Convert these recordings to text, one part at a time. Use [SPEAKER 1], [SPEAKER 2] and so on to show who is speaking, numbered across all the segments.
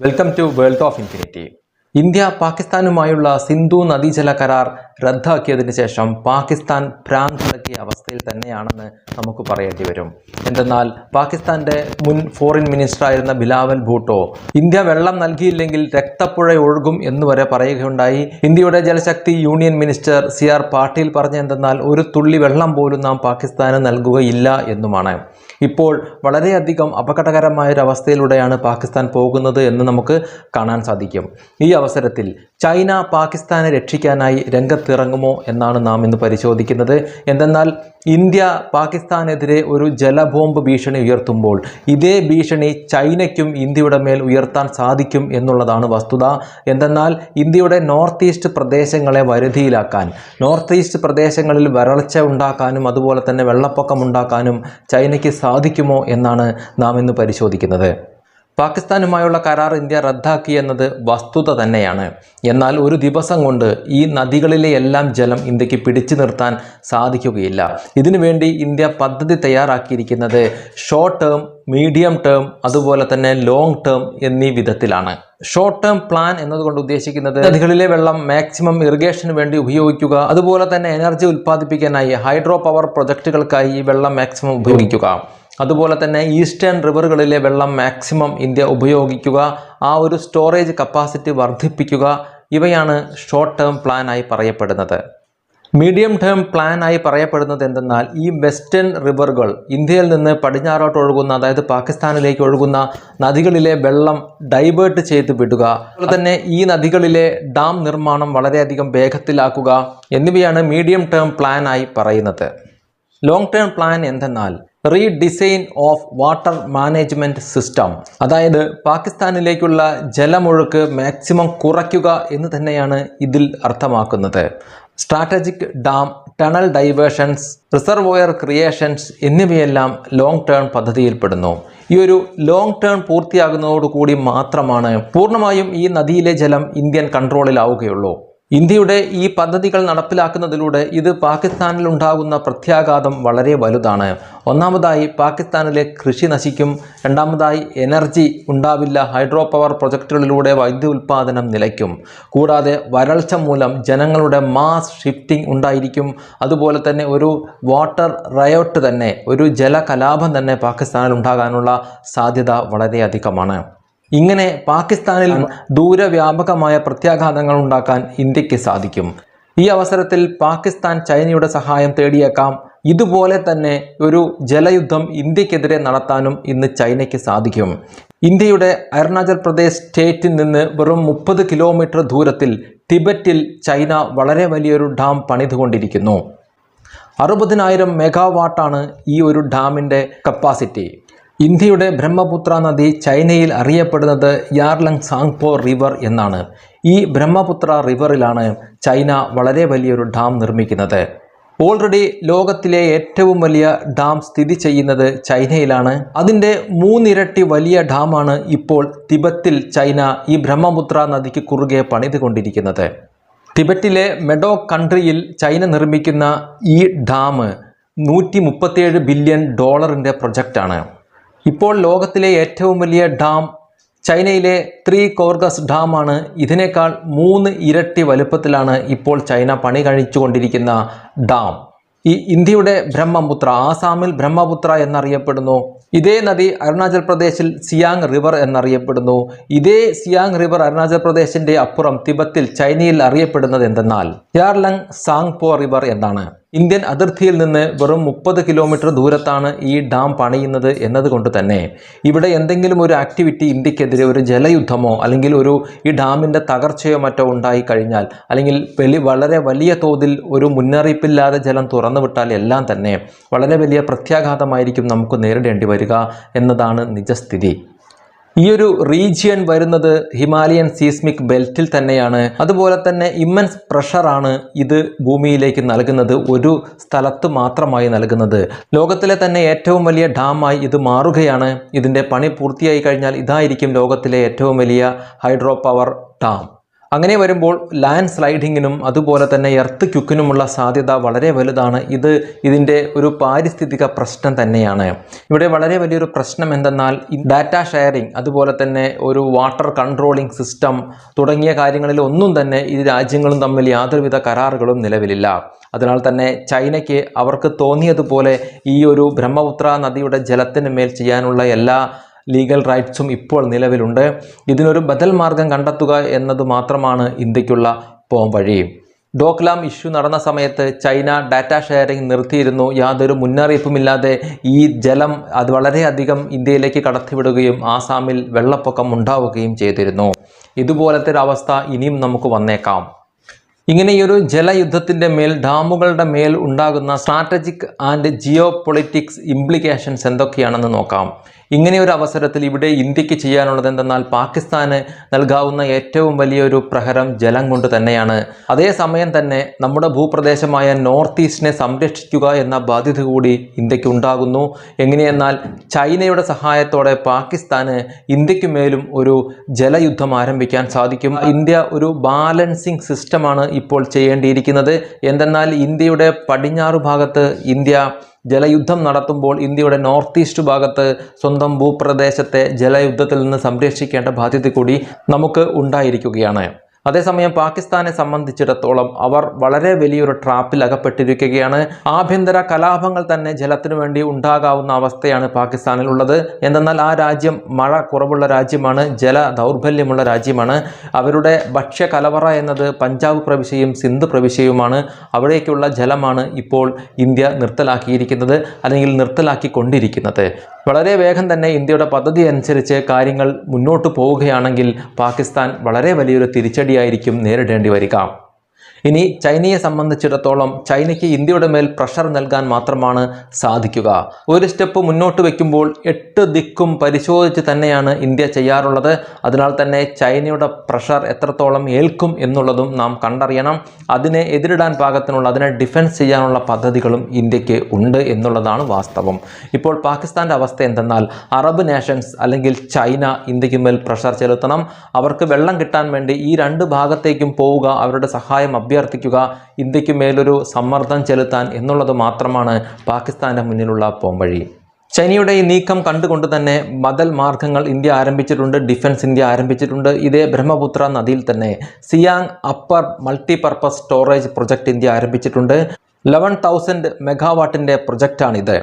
[SPEAKER 1] Welcome to world of infinity India പാകിസ്ഥാനുമായുള്ള Sindhu നദീജല കരാർ റദ്ദാക്കിയതിന് ശേഷം പാകിസ്ഥാൻ ഭ്രാന്തിളക്കിയ അവസ്ഥയിൽ തന്നെയാണെന്ന് നമുക്ക് പറയേണ്ടി വരും. എന്തെന്നാൽ പാകിസ്ഥാന്റെ മുൻ ഫോറിൻ മിനിസ്റ്റർ ആയിരുന്ന ബിലാവൽ ഭൂട്ടോ ഇന്ത്യ വെള്ളം നൽകിയില്ലെങ്കിൽ രക്തപ്പുഴ ഒഴുകും എന്ന് വരെ പറയുകയുണ്ടായി. ഇന്ത്യയുടെ Jal Shakti union minister C R Patil പറഞ്ഞെന്തെന്നാൽ ഒരു തുള്ളി വെള്ളം പോലും നാം പാകിസ്ഥാന് നൽകുകയില്ല എന്നുമാണ്. ഇപ്പോൾ വളരെയധികം അപകടകരമായ ഒരു പാകിസ്ഥാൻ പോകുന്നത് എന്ന് നമുക്ക് കാണാൻ സാധിക്കും. ഈ അവസരത്തിൽ ചൈന പാകിസ്ഥാനെ രക്ഷിക്കാനായി രംഗത്തിറങ്ങുമോ എന്നാണ് നാം ഇന്ന് പരിശോധിക്കുന്നത്. എന്തെന്നാൽ ഇന്ത്യ പാകിസ്ഥാനെതിരെ ഒരു ജലബോംബ് ഭീഷണി ഉയർത്തുമ്പോൾ ഇതേ ഭീഷണി ചൈനയ്ക്കും ഇന്ത്യയുടെ മേൽ ഉയർത്താൻ സാധിക്കും എന്നുള്ളതാണ് വസ്തുത. എന്തെന്നാൽ ഇന്ത്യയുടെ നോർത്ത് ഈസ്റ്റ് പ്രദേശങ്ങളെ വരുതിയിലാക്കാൻ നോർത്ത് ഈസ്റ്റ് പ്രദേശങ്ങളിൽ വരൾച്ച ഉണ്ടാക്കാനും അതുപോലെ തന്നെ വെള്ളപ്പൊക്കം ഉണ്ടാക്കാനും ചൈനയ്ക്ക് സാധിക്കുമോ എന്നാണ് നാം ഇന്ന് പരിശോധിക്കുന്നത്. പാകിസ്ഥാനുമായുള്ള കരാർ ഇന്ത്യ റദ്ദാക്കി എന്നത് വസ്തുത തന്നെയാണ്. എന്നാൽ ഒരു ദിവസം കൊണ്ട് ഈ നദികളിലെ എല്ലാം ജലം ഇന്ത്യയ്ക്ക് പിടിച്ചു നിർത്താൻ സാധിക്കുകയില്ല. ഇതിനുവേണ്ടി ഇന്ത്യ പദ്ധതി തയ്യാറാക്കിയിരിക്കുന്നത് ഷോർട്ട് ടേം മീഡിയം ടേം അതുപോലെ തന്നെ ലോങ് ടേം എന്നീ വിധത്തിലാണ്. ഷോർട്ട് ടേം പ്ലാൻ എന്നതുകൊണ്ട് ഉദ്ദേശിക്കുന്നത് നദികളിലെ വെള്ളം മാക്സിമം ഇറിഗേഷന് വേണ്ടി ഉപയോഗിക്കുക അതുപോലെ തന്നെ എനർജി ഉൽപ്പാദിപ്പിക്കാനായി ഹൈഡ്രോ പവർ പ്രൊജക്റ്റുകൾക്കായി ഈ വെള്ളം മാക്സിമം ഉപയോഗിക്കുക. അതുപോലെ തന്നെ ഈസ്റ്റേൺ റിവറുകളിലെ വെള്ളം മാക്സിമം ഇന്ത്യ ഉപയോഗിക്കുക ആ ഒരു സ്റ്റോറേജ് കപ്പാസിറ്റി വർദ്ധിപ്പിക്കുക ഇവയാണ് ഷോർട്ട് ടേം പ്ലാനായി പറയപ്പെടുന്നത്. മീഡിയം ടേം പ്ലാനായി പറയപ്പെടുന്നത് എന്തെന്നാൽ ഈ വെസ്റ്റേൺ റിവറുകൾ ഇന്ത്യയിൽ നിന്ന് പടിഞ്ഞാറോട്ട് ഒഴുകുന്ന അതായത് പാകിസ്ഥാനിലേക്ക് ഒഴുകുന്ന നദികളിലെ വെള്ളം ഡൈവേർട്ട് ചെയ്ത് വിടുക അതുപോലെ തന്നെ ഈ നദികളിലെ ഡാം നിർമ്മാണം വളരെയധികം വേഗത്തിലാക്കുക എന്നിവയാണ് മീഡിയം ടേം പ്ലാനായി പറയുന്നത്. ലോങ് ടേം പ്ലാൻ എന്തെന്നാൽ redesign of water management system അതായത് പാകിസ്ഥാനിലേക്കുള്ള ജലമൊഴുക്ക് മാക്സിമം കുറയ്ക്കുക എന്ന് തന്നെയാണ് ഇതിൽ അർത്ഥമാക്കുന്നത്. Strategic dam tunnel diversions reservoir creations എന്നിവയെല്ലാം ലോങ് ടേൺ പദ്ധതിയിൽപ്പെടുന്നു. ഈ ഒരു ലോങ് ടേൺ പൂർത്തിയാകുന്നതോടുകൂടി മാത്രമാണ് പൂർണമായും ഈ നദിയിലെ ജലം ഇന്ത്യൻ കൺട്രോളിലാവുകയുള്ളൂ ഇന്ത്യയുടെ ഈ പദ്ധതികൾ നടപ്പിലാക്കുന്നതിലൂടെ ഇത് പാകിസ്ഥാനിൽ ഉണ്ടാകുന്ന പ്രത്യാഘാതം വളരെ വലുതാണ്. ഒന്നാമതായി പാകിസ്ഥാനിലെ കൃഷി നശിക്കും. രണ്ടാമതായി എനർജി ഉണ്ടാവില്ല. ഹൈഡ്രോ പവർ പ്രൊജക്റ്റുകളിലൂടെ വൈദ്യുതി ഉൽപ്പാദനം നിലയ്ക്കും. കൂടാതെ വരൾച്ച മൂലം ജനങ്ങളുടെ മാസ് ഷിഫ്റ്റിംഗ് ഉണ്ടായിരിക്കും. അതുപോലെ തന്നെ ഒരു വാട്ടർ റയോട്ട് തന്നെ ഒരു ജലകലാപം തന്നെ പാകിസ്ഥാനിൽ ഉണ്ടാകാനുള്ള സാധ്യത വളരെയധികമാണ്. ഇങ്ങനെ പാകിസ്ഥാനിൽ ദൂരവ്യാപകമായ പ്രത്യാഘാതങ്ങൾ ഉണ്ടാക്കാൻ ഇന്ത്യയ്ക്ക് സാധിക്കും. ഈ അവസരത്തിൽ പാകിസ്ഥാൻ ചൈനയുടെ സഹായം തേടിയേക്കാം. ഇതുപോലെ തന്നെ ഒരു ജലയുദ്ധം ഇന്ത്യക്കെതിരെ നടത്താനും ഇന്ന് ചൈനയ്ക്ക് സാധിക്കും. ഇന്ത്യയുടെ അരുണാചൽ പ്രദേശ് സ്റ്റേറ്റിൽ നിന്ന് വെറും മുപ്പത് കിലോമീറ്റർ ദൂരത്തിൽ ടിബറ്റിൽ ചൈന വളരെ വലിയൊരു ഡാം പണിതുകൊണ്ടിരിക്കുന്നു. അറുപതിനായിരം മെഗാവാട്ടാണ് ഈ ഒരു ഡാമിന്റെ കപ്പാസിറ്റി. ഇന്ത്യയുടെ ബ്രഹ്മപുത്ര നദി ചൈനയിൽ അറിയപ്പെടുന്നത് യാർലങ് സാങ്പോ റിവർ എന്നാണ്. ഈ ബ്രഹ്മപുത്ര റിവറിലാണ് ചൈന വളരെ വലിയൊരു ഡാം നിർമ്മിക്കുന്നത്. ഓൾറെഡി ലോകത്തിലെ ഏറ്റവും വലിയ ഡാം സ്ഥിതി ചെയ്യുന്നത് ചൈനയിലാണ്. അതിന്റെ മൂന്നിരട്ടി വലിയ ഡാമാണ് ഇപ്പോൾ തിബത്തിൽ ചൈന ഈ ബ്രഹ്മപുത്ര നദിക്ക് കുറുകെ പണിതുകൊണ്ടിരിക്കുന്നത്. തിബറ്റിലെ മെഡോ കൺട്രിയിൽ ചൈന നിർമ്മിക്കുന്ന ഈ ഡാം നൂറ്റി ബില്യൺ ഡോളറിന്റെ പ്രൊജക്റ്റാണ്. ഇപ്പോൾ ലോകത്തിലെ ഏറ്റവും വലിയ ഡാം ചൈനയിലെ ത്രീ കോർഗസ് ഡാം ആണ് ഇതിനേക്കാൾ മൂന്ന് ഇരട്ടി വലുപ്പത്തിലാണ് ഇപ്പോൾ ചൈന പണി കഴിച്ചുകൊണ്ടിരിക്കുന്ന ഡാം. ഈ ഇന്ത്യയുടെ ബ്രഹ്മപുത്ര ആസാമിൽ ബ്രഹ്മപുത്ര എന്നറിയപ്പെടുന്നു. ഇതേ നദി അരുണാചൽ പ്രദേശിൽ സിയാങ് റിവർ എന്നറിയപ്പെടുന്നു. ഇതേ സിയാങ് റിവർ അരുണാചൽ പ്രദേശിന്റെ അപ്പുറം തിബത്തിൽ ചൈനയിൽ അറിയപ്പെടുന്നത് എന്തെന്നാൽ യാർലങ് സാങ്പോ റിവർ എന്നാണ്. ഇന്ത്യൻ അതിർത്തിയിൽ നിന്ന് വെറും മുപ്പത് കിലോമീറ്റർ ദൂരത്താണ് ഈ ഡാം പണിയുന്നത് എന്നതുകൊണ്ട് തന്നെ ഇവിടെ എന്തെങ്കിലും ഒരു ആക്ടിവിറ്റി ഇന്ത്യക്കെതിരെ ഒരു ജലയുദ്ധമോ അല്ലെങ്കിൽ ഒരു ഈ ഡാമിന്റെ തകർച്ചയോ മറ്റോ ഉണ്ടായി കഴിഞ്ഞാൽ അല്ലെങ്കിൽ വലി വളരെ വലിയ തോതിൽ ഒരു മുന്നറിയിപ്പില്ലാതെ ജലം തുറന്നുവിട്ടാൽ എല്ലാം തന്നെ വളരെ വലിയ പ്രത്യാഘാതമായിരിക്കും നമുക്ക് നേരിടേണ്ടി വരിക എന്നതാണ് നിജസ്ഥിതി. ഈ ഒരു റീജിയൻ വരുന്നത് ഹിമാലയൻ സീസ്മിക് ബെൽറ്റിൽ തന്നെയാണ്. അതുപോലെ തന്നെ ഇമ്മൻസ് പ്രഷറാണ് ഇത് ഭൂമിയിലേക്ക് നൽകുന്നത്. ഒരു സ്ഥലത്ത് മാത്രമായി നൽകുന്നത്. ലോകത്തിലെ തന്നെ ഏറ്റവും വലിയ ഡാമായി ഇത് മാറുകയാണ്. ഇതിന്റെ പണി പൂർത്തിയായി കഴിഞ്ഞാൽ ഇതായിരിക്കും ലോകത്തിലെ ഏറ്റവും വലിയ ഹൈഡ്രോ പവർ ഡാം. അങ്ങനെ വരുമ്പോൾ ലാൻഡ് സ്ലൈഡിങ്ങിനും അതുപോലെ തന്നെ എർത്ത് ക്യുക്കിനുമുള്ള സാധ്യത വളരെ വലുതാണ്. ഇത് ഇതിന്റെ ഒരു പാരിസ്ഥിതിക പ്രശ്നം തന്നെയാണ്. ഇവിടെ വളരെ വലിയൊരു പ്രശ്നം എന്തെന്നാൽ ഡാറ്റ ഷെയറിംഗ് അതുപോലെ തന്നെ ഒരു വാട്ടർ കൺട്രോളിംഗ് സിസ്റ്റം തുടങ്ങിയ കാര്യങ്ങളിൽ ഒന്നും തന്നെ ഈ രാജ്യങ്ങളും തമ്മിൽ യാതൊരുവിധ കരാറുകളും നിലവിലില്ല. അതിനാൽ തന്നെ ചൈനയ്ക്ക് അവർക്ക് തോന്നിയതുപോലെ ഈ ഒരു ബ്രഹ്മപുത്ര നദിയുടെ ജലത്തിന് മേൽ ചെയ്യാനുള്ള എല്ലാ ലീഗൽ റൈറ്റ്സും ഇപ്പോൾ നിലവിലുണ്ട്. ഇതിനൊരു ബദൽ മാർഗം കണ്ടെത്തുക എന്നത് മാത്രമാണ് ഇന്ത്യക്കുള്ള പോംവഴി ഡോക്ലാം ഇഷ്യൂ നടന്ന സമയത്ത് ചൈന ഡാറ്റ ഷെയറിംഗ് നിർത്തിയിരുന്നു. യാതൊരു മുന്നറിയിപ്പുമില്ലാതെ ഈ ജലം അത് വളരെയധികം ഇന്ത്യയിലേക്ക് കടത്തിവിടുകയും ആസാമിൽ വെള്ളപ്പൊക്കം ഉണ്ടാവുകയും ചെയ്തിരുന്നു. ഇതുപോലത്തെ ഒരു അവസ്ഥ ഇനിയും നമുക്ക് വന്നേക്കാം. ഇങ്ങനെ ഈ ഒരു ജലയുദ്ധത്തിന്റെ മേൽ ഡാമുകളുടെ മേൽ ഉണ്ടാകുന്ന strategic and geopolitics implications എന്തൊക്കെയാണെന്ന് നോക്കാം. ഇങ്ങനെ ഒരു അവസരത്തിൽ ഇവിടെ ഇന്ത്യയ്ക്ക് ചെയ്യാനുള്ളത് എന്തെന്നാൽ പാകിസ്ഥാന് നൽകാവുന്ന ഏറ്റവും വലിയൊരു പ്രഹരം ജലം കൊണ്ട് തന്നെയാണ്. അതേസമയം തന്നെ നമ്മുടെ ഭൂപ്രദേശമായ നോർത്ത് ഈസ്റ്റിനെ സംരക്ഷിക്കുക എന്ന ബാധ്യത കൂടി ഇന്ത്യയ്ക്ക് ഉണ്ടാകുന്നു. എങ്ങനെയെന്നാൽ ചൈനയുടെ സഹായത്തോടെ പാകിസ്ഥാന് ഇന്ത്യയ്ക്ക് മേലും ഒരു ജലയുദ്ധം ആരംഭിക്കാൻ സാധിക്കും. ഇന്ത്യ ഒരു ബാലൻസിങ് സിസ്റ്റമാണ് ഇപ്പോൾ ചെയ്യേണ്ടിയിരിക്കുന്നത്. എന്തെന്നാൽ ഇന്ത്യയുടെ പടിഞ്ഞാറ് ഭാഗത്ത് ഇന്ത്യ ജലയുദ്ധം നടത്തുമ്പോൾ ഇന്ത്യയുടെ നോർത്ത് ഈസ്റ്റ് ഭാഗത്ത് സ്വന്തം ഭൂപ്രദേശത്തെ ജലയുദ്ധത്തിൽ നിന്ന് സംരക്ഷിക്കേണ്ട ബാധ്യത കൂടി നമുക്ക് ഉണ്ടായിരിക്കുകയാണ്. അതേസമയം പാകിസ്ഥാനെ സംബന്ധിച്ചിടത്തോളം അവർ വളരെ വലിയൊരു ട്രാപ്പിൽ അകപ്പെട്ടിരിക്കുകയാണ്. ആഭ്യന്തര കലാപങ്ങൾ തന്നെ ജലത്തിനു വേണ്ടി ഉണ്ടാകാവുന്ന അവസ്ഥയാണ് പാകിസ്ഥാനിൽ ഉള്ളത് എന്തെന്നാൽ ആ രാജ്യം മഴ കുറവുള്ള രാജ്യമാണ് ജല ദൗർബല്യമുള്ള രാജ്യമാണ്. അവരുടെ ഭക്ഷ്യ കലവറ എന്നത് പഞ്ചാബ് പ്രവിശ്യയും സിന്ധു പ്രവിശ്യയുമാണ്. അവിടേക്കുള്ള ജലമാണ് ഇപ്പോൾ ഇന്ത്യ നിർത്തലാക്കിയിരിക്കുന്നത് അല്ലെങ്കിൽ നിർത്തലാക്കിക്കൊണ്ടിരിക്കുന്നത്. വളരെ വേഗം തന്നെ ഇന്ത്യയുടെ പദ്ധതി അനുസരിച്ച് കാര്യങ്ങൾ മുന്നോട്ട് പോവുകയാണെങ്കിൽ പാകിസ്ഥാൻ വളരെ വലിയൊരു തിരിച്ചടിയായിരിക്കും നേരിടേണ്ടി വരിക. ഇനി ചൈനയെ സംബന്ധിച്ചിടത്തോളം ചൈനയ്ക്ക് ഇന്ത്യയുടെ മേൽ പ്രഷർ നൽകാൻ മാത്രമാണ് സാധിക്കുക. ഒരു സ്റ്റെപ്പ് മുന്നോട്ട് വയ്ക്കുമ്പോൾ എട്ട് ദിക്കും പരിശോധിച്ച് തന്നെയാണ് ഇന്ത്യ ചെയ്യാറുള്ളത്. അതിനാൽ തന്നെ ചൈനയുടെ പ്രഷർ എത്രത്തോളം ഏൽക്കും എന്നുള്ളതും നാം കണ്ടറിയണം. അതിനെ എതിരിടാൻ പാകത്തിനുള്ള അതിനെ ഡിഫെൻസ് ചെയ്യാനുള്ള പദ്ധതികളും ഇന്ത്യയ്ക്ക് ഉണ്ട് എന്നുള്ളതാണ് വാസ്തവം. ഇപ്പോൾ പാകിസ്ഥാന്റെ അവസ്ഥ എന്തെന്നാൽ അറബ് നേഷൻസ് അല്ലെങ്കിൽ ചൈന ഇന്ത്യയ്ക്ക് മേൽ പ്രഷർ ചെലുത്തണം. അവർക്ക് വെള്ളം കിട്ടാൻ വേണ്ടി ഈ രണ്ട് ഭാഗത്തേക്കും പോവുക അവരുടെ സഹായം അഭ്യർത്ഥിക്കുക ഇന്ത്യയ്ക്ക് മേലൊരു സമ്മർദ്ദം ചെലുത്താൻ എന്നുള്ളത് മാത്രമാണ് പാകിസ്ഥാന്റെ മുന്നിലുള്ള പോംവഴി. ചൈനയുടെ ഈ നീക്കം കണ്ടുകൊണ്ട് തന്നെ ബദൽ മാർഗങ്ങൾ ഇന്ത്യ ആരംഭിച്ചിട്ടുണ്ട് ഡിഫൻസ് ഇന്ത്യ ആരംഭിച്ചിട്ടുണ്ട്. ഇതേ ബ്രഹ്മപുത്ര നദിയിൽ തന്നെ Siang upper multipurpose storage project India ആരംഭിച്ചിട്ടുണ്ട്. ലെവൻ തൗസൻഡ് മെഗാവാട്ടിന്റെ പ്രൊജക്റ്റാണിത്.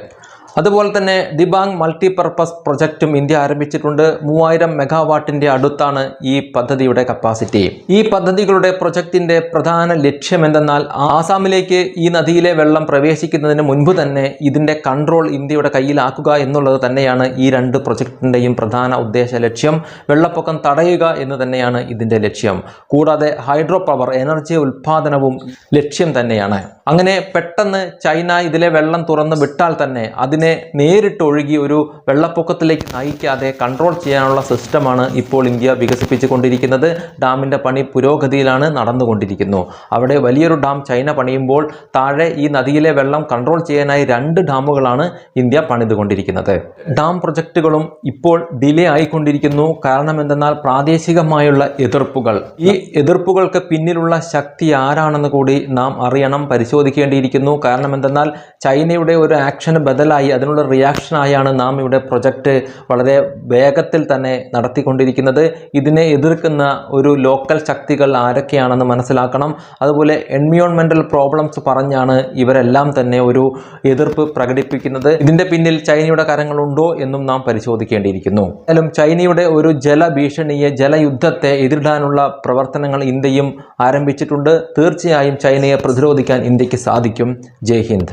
[SPEAKER 1] അതുപോലെ തന്നെ ദിബാങ് മൾട്ടിപർപ്പസ് പ്രൊജക്റ്റും ഇന്ത്യ ആരംഭിച്ചിട്ടുണ്ട്. മൂവായിരം മെഗാവാട്ടിന്റെ അടുത്താണ് ഈ പദ്ധതിയുടെ കപ്പാസിറ്റി. ഈ പദ്ധതികളുടെ പ്രൊജക്റ്റിന്റെ പ്രധാന ലക്ഷ്യം എന്തെന്നാൽ ആസാമിലേക്ക് ഈ നദിയിലെ വെള്ളം പ്രവേശിക്കുന്നതിന് മുൻപ് തന്നെ ഇതിന്റെ കൺട്രോൾ ഇന്ത്യയുടെ കയ്യിലാക്കുക എന്നുള്ളത് തന്നെയാണ് ഈ രണ്ട് പ്രൊജക്ടിന്റെയും പ്രധാന ഉദ്ദേശ ലക്ഷ്യം. വെള്ളപ്പൊക്കം തടയുക എന്ന് തന്നെയാണ് ഇതിന്റെ ലക്ഷ്യം. കൂടാതെ ഹൈഡ്രോ പവർ എനർജി ഉൽപ്പാദനവും ലക്ഷ്യം തന്നെയാണ്. അങ്ങനെ പെട്ടെന്ന് ചൈന ഇതിലെ വെള്ളം തുറന്ന് വിട്ടാൽ തന്നെ അതിനെ നേരിട്ട് ഒഴുകി ഒരു വെള്ളപ്പൊക്കത്തിലേക്ക് നയിക്കാതെ കൺട്രോൾ ചെയ്യാനുള്ള സിസ്റ്റമാണ് ഇപ്പോൾ ഇന്ത്യ വികസിപ്പിച്ചു കൊണ്ടിരിക്കുന്നത് ഡാമിന്റെ പണി പുരോഗതിയിലാണ് നടന്നുകൊണ്ടിരിക്കുന്നു. അവിടെ വലിയൊരു ഡാം ചൈന പണിയുമ്പോൾ താഴെ ഈ നദിയിലെ വെള്ളം കൺട്രോൾ ചെയ്യാനായി രണ്ട് ഡാമുകളാണ് ഇന്ത്യ പണിതുകൊണ്ടിരിക്കുന്നത്. ഡാം പ്രൊജക്റ്റുകളും ഇപ്പോൾ ഡിലേ ആയിക്കൊണ്ടിരിക്കുന്നു. കാരണം എന്തെന്നാൽ പ്രാദേശികമായുള്ള എതിർപ്പുകൾ. ഈ എതിർപ്പുകൾക്ക് പിന്നിലുള്ള ശക്തി ആരാണെന്ന് കൂടി നാം അറിയണം. പരിശോധിക്കേണ്ടിയിരിക്കുന്നു. കാരണം എന്തെന്നാൽ ചൈനയുടെ ഒരു ആക്ഷന് ബദലായി അതിനുള്ള റിയാക്ഷൻ ആയാണ് നാം ഇവിടെ പ്രൊജക്റ്റ് വളരെ വേഗത്തിൽ തന്നെ നടത്തിക്കൊണ്ടിരിക്കുന്നത്. ഇതിനെ എതിർക്കുന്ന ഒരു ലോക്കൽ ശക്തികൾ ആരൊക്കെയാണെന്ന് മനസ്സിലാക്കണം. അതുപോലെ എൻവിയോൺമെന്റൽ പ്രോബ്ലംസ് പറഞ്ഞാണ് ഇവരെല്ലാം തന്നെ ഒരു എതിർപ്പ് പ്രകടിപ്പിക്കുന്നത്. ഇതിന്റെ പിന്നിൽ ചൈനയുടെ കരങ്ങളുണ്ടോ എന്നും നാം പരിശോധിക്കേണ്ടിയിരിക്കുന്നു. എന്നാലും ചൈനയുടെ ഒരു ജലഭീഷണിയെ ജലയുദ്ധത്തെ എതിരിടാനുള്ള പ്രവർത്തനങ്ങൾ ഇന്ത്യയും ആരംഭിച്ചിട്ടുണ്ട്. തീർച്ചയായും ചൈനയെ പ്രതിരോധിക്കാൻ ഇന്ത്യയ്ക്ക് സാധിക്കും. ജയ് ഹിന്ദ്.